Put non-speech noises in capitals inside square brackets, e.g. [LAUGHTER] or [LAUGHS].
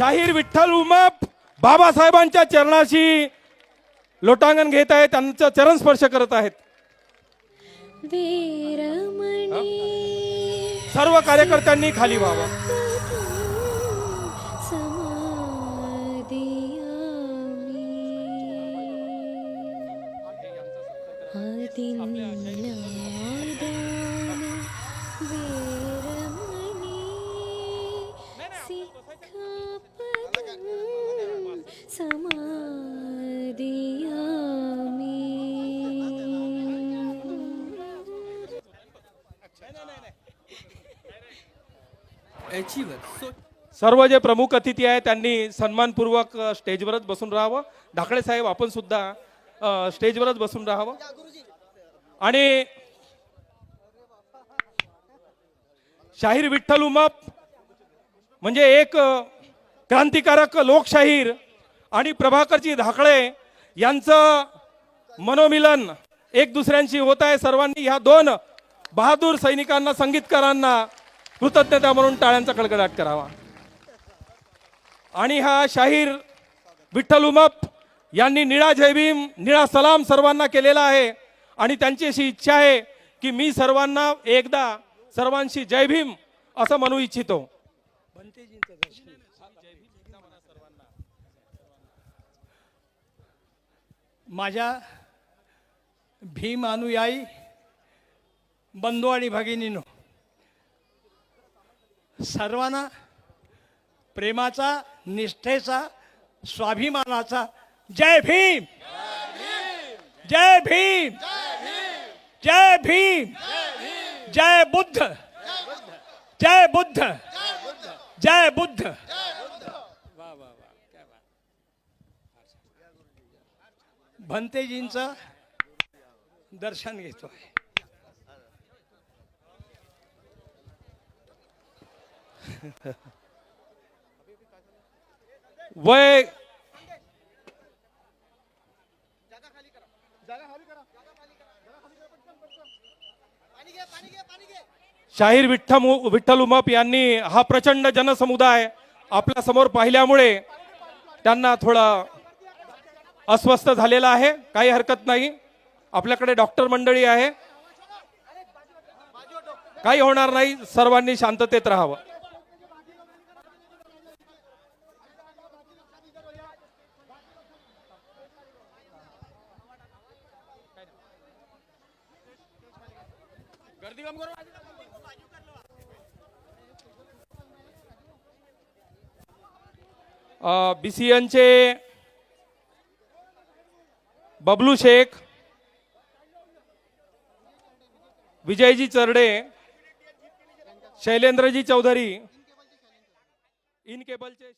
शाहीर विठ्ठल उमाप बाबासाहेबांच्या चरणाशी लोटांगण घेत आहेत त्यांचं चरण स्पर्श करत आहेत. सर्व कार्यकर्त्यांनी खाली व्हावं. समाधियामी सर्व जे प्रमुख अतिथी आहेत त्यांनी सन्मानपूर्वक स्टेजवरच बसून राहावं. ढाकळे साहेब आपण सुद्धा स्टेजवरच बसून राहावं. आणि शाहीर विठ्ठल उमाप म्हणजे एक क्रांतिकारक लोकशाहीर आणि प्रभाकरजी धाकळे यांचं मनोमिलन एक दुसऱ्यांशी होत आहे. सर्वांनी ह्या दोन बहादूर सैनिकांना संगीतकारांना कृतज्ञता म्हणून टाळ्यांचा कडकडाट करावा. आणि हा शाहीर विठ्ठल उमप यांनी निळा जय भीम निळा सलाम सर्वांना केलेला आहे. आणि त्यांची अशी इच्छा आहे की मी सर्वांना एकदा सर्वांशी जय भीम असं म्हणू इच्छितो. माझ्या भीम अनुयायी बंधू आणि भगिनीनो सर्वांना प्रेमाचा निष्ठेचा स्वाभिमानाचा जय भीम! जय भीम! जय भीम! जय बुद्ध! जय बुद्ध! जय बुद्ध! भंतेजींचं दर्शन घेतो आहे [LAUGHS] वय शाहीर विठ्ठल विठ्ठल उमप यांनी हा प्रचंड जनसमुदाय आपल्यासमोर पाहिल्यामुळे त्यांना थोडा अस्वस्थ झालेला आहे. काही हरकत नाही. आपल्याकडे डॉक्टर मंडळी आहे. काही होणार नाही. सर्वांनी शांततेत राहावं. बीसीएनचे बबलू शेख विजयजी चरडे शैलेंद्रजी चौधरी इन केबलचे